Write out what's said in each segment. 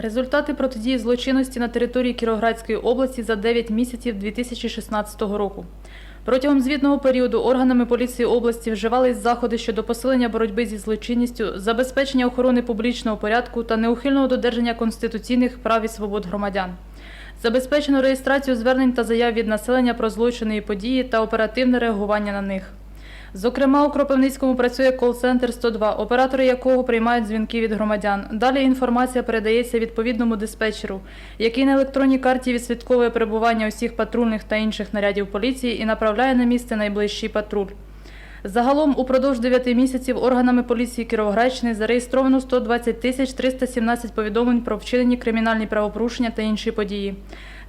Результати протидії злочинності на території Кіровоградської області за 9 місяців 2016 року. Протягом звітного періоду органами поліції області вживались заходи щодо посилення боротьби зі злочинністю, забезпечення охорони публічного порядку та неухильного додержання конституційних прав і свобод громадян. Забезпечено реєстрацію звернень та заяв від населення про злочини і події та оперативне реагування на них. Зокрема, у Кропивницькому працює кол-центр 102, оператори якого приймають дзвінки від громадян. Далі інформація передається відповідному диспетчеру, який на електронній карті відслідковує перебування усіх патрульних та інших нарядів поліції і направляє на місце найближчий патруль. Загалом упродовж 9 місяців органами поліції Кіровоградщини зареєстровано 120 тисяч 317 повідомлень про вчинені кримінальні правопорушення та інші події.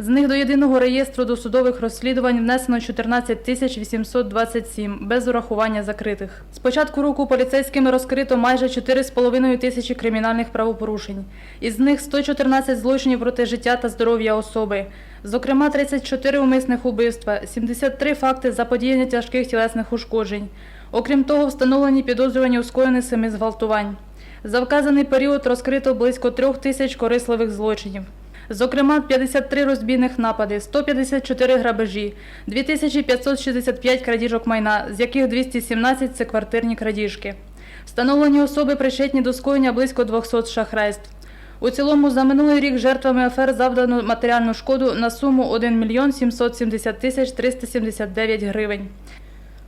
З них до єдиного реєстру досудових розслідувань внесено 14 тисяч 827, без урахування закритих. З початку року поліцейськими розкрито майже 4,5 тисячі кримінальних правопорушень. Із них 114 злочинів проти життя та здоров'я особи. Зокрема, 34 умисних убивства, 73 факти заподіяння тяжких тілесних ушкоджень. Окрім того, встановлені підозрювані у скоєнні семи зґвалтувань. За вказаний період розкрито близько трьох тисяч корисливих злочинів. Зокрема, 53 розбійних напади, 154 грабежі, 2565 крадіжок майна, з яких 217 – це квартирні крадіжки. Встановлені особи причетні до скоєння близько 200 шахрайств. У цілому за минулий рік жертвами афер завдано матеріальну шкоду на суму 1 мільйон 770 тисяч 379 гривень.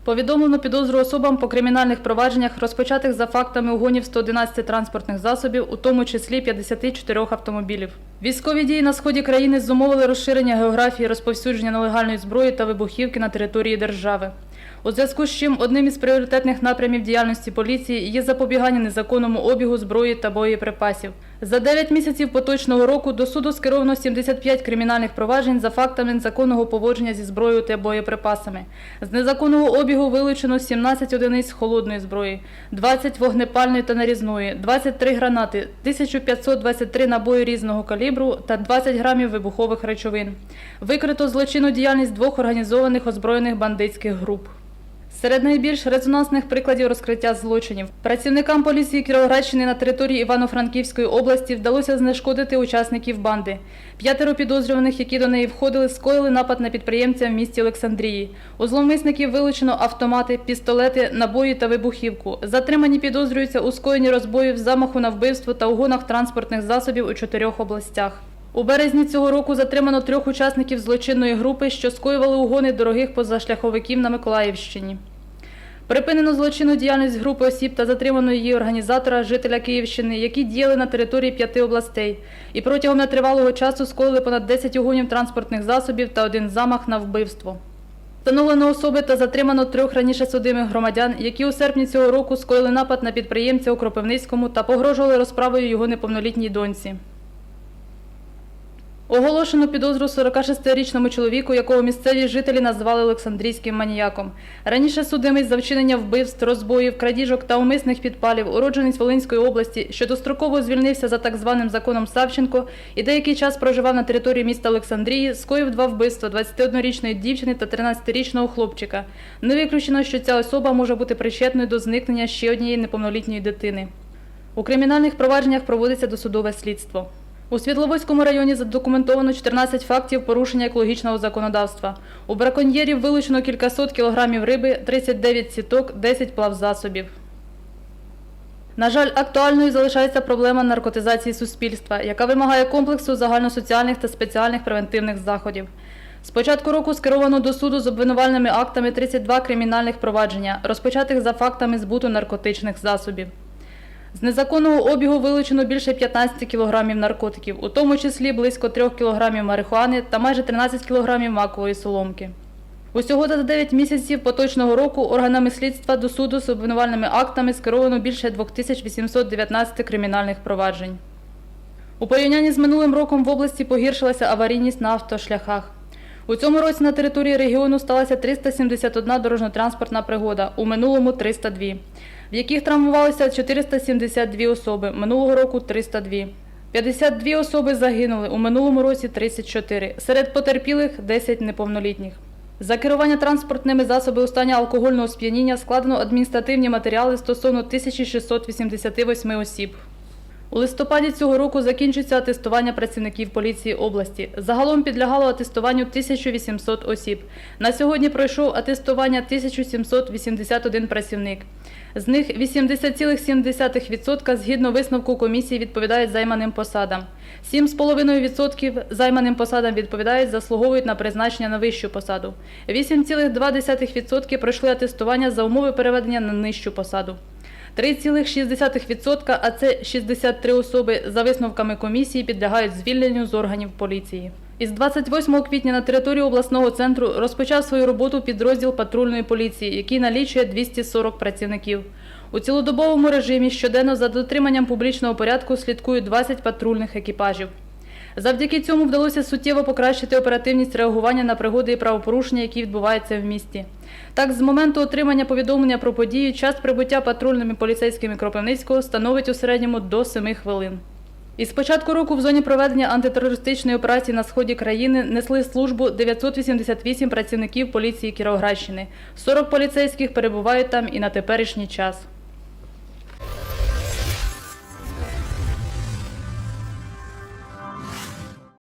Повідомлено підозру особам по кримінальних провадженнях, розпочатих за фактами угонів 111 транспортних засобів, у тому числі 54 автомобілів. Військові дії на сході країни зумовили розширення географії розповсюдження нелегальної зброї та вибухівки на території держави. У зв'язку з чим одним із пріоритетних напрямів діяльності поліції є запобігання незаконному обігу зброї та боєприпасів. За 9 місяців поточного року до суду скеровано 75 кримінальних проваджень за фактами незаконного поводження зі зброєю та боєприпасами. З незаконного обігу вилучено 17 одиниць холодної зброї, 20 вогнепальної та нарізної, 23 гранати, 1523 набої різного калібру та 20 грамів вибухових речовин. Викрито злочинну діяльність двох організованих озброєних бандитських груп. Серед найбільш резонансних прикладів розкриття злочинів працівникам поліції Кіровоградщини на території Івано-Франківської області вдалося знешкодити учасників банди. П'ятеро підозрюваних, які до неї входили, скоїли напад на підприємця в місті Олександрії. У зловмисників вилучено автомати, пістолети, набої та вибухівку. Затримані підозрюються у скоєнні розбоїв, замаху на вбивство та угонах транспортних засобів у чотирьох областях. У березні цього року затримано трьох учасників злочинної групи, що скоювали угони дорогих позашляховиків на Миколаївщині. Припинено злочинну діяльність групи осіб та затримано її організатора, жителя Київщини, які діяли на території п'яти областей і протягом нетривалого часу скоїли понад 10 угонів транспортних засобів та один замах на вбивство. Встановлено особи та затримано трьох раніше судимих громадян, які у серпні цього року скоїли напад на підприємця у Кропивницькому та погрожували розправою його неповнолітній доньці. Оголошено підозру 46-річному чоловіку, якого місцеві жителі назвали Олександрійським маніяком. Раніше судимий за вчинення вбивств, розбоїв, крадіжок та умисних підпалів, уродженець Волинської області, що достроково звільнився за так званим законом Савченко і деякий час проживав на території міста Олександрії, скоїв два вбивства 21-річної дівчини та 13-річного хлопчика. Не виключено, що ця особа може бути причетною до зникнення ще однієї неповнолітньої дитини. У кримінальних провадженнях проводиться досудове слідство. У Світловодському районі задокументовано 14 фактів порушення екологічного законодавства. У браконьєрів вилучено кількасот кілограмів риби, 39 сіток, 10 плавзасобів. На жаль, актуальною залишається проблема наркотизації суспільства, яка вимагає комплексу загальносоціальних та спеціальних превентивних заходів. З початку року скеровано до суду з обвинувальними актами 32 кримінальних провадження, розпочатих за фактами збуту наркотичних засобів. З незаконного обігу вилучено більше 15 кілограмів наркотиків, у тому числі близько 3 кілограмів марихуани та майже 13 кілограмів макової соломки. Усього за 9 місяців поточного року органами слідства до суду з обвинувальними актами скеровано більше 2819 кримінальних проваджень. У порівнянні з минулим роком в області погіршилася аварійність на автошляхах. У цьому році на території регіону сталася 371 дорожньо-транспортна пригода, у минулому 302, в яких травмувалися 472 особи, минулого року 302. 52 особи загинули, у минулому році 34. Серед потерпілих 10 неповнолітніх. За керування транспортними засобами у стані алкогольного сп'яніння складено адміністративні матеріали стосовно 1688 осіб. У листопаді цього року закінчується атестування працівників поліції області. Загалом підлягало атестуванню 1800 осіб. На сьогодні пройшов атестування 1781 працівник. З них 80,7% згідно висновку комісії відповідають займаним посадам. 7,5% займаним посадам відповідають, заслуговують на призначення на вищу посаду. 8,2% пройшли атестування за умови переведення на нижчу посаду. 3,6%, а це 63 особи за висновками комісії підлягають звільненню з органів поліції. Із 28 квітня на території обласного центру розпочав свою роботу підрозділ патрульної поліції, який налічує 240 працівників. У цілодобовому режимі щоденно за дотриманням публічного порядку слідкують 20 патрульних екіпажів. Завдяки цьому вдалося суттєво покращити оперативність реагування на пригоди і правопорушення, які відбуваються в місті. Так, з моменту отримання повідомлення про подію час прибуття патрульними поліцейськими Кропивницького становить у середньому до 7 хвилин. Із початку року в зоні проведення антитерористичної операції на сході країни несли службу 988 працівників поліції Кіровоградщини. 40 поліцейських перебувають там і на теперішній час.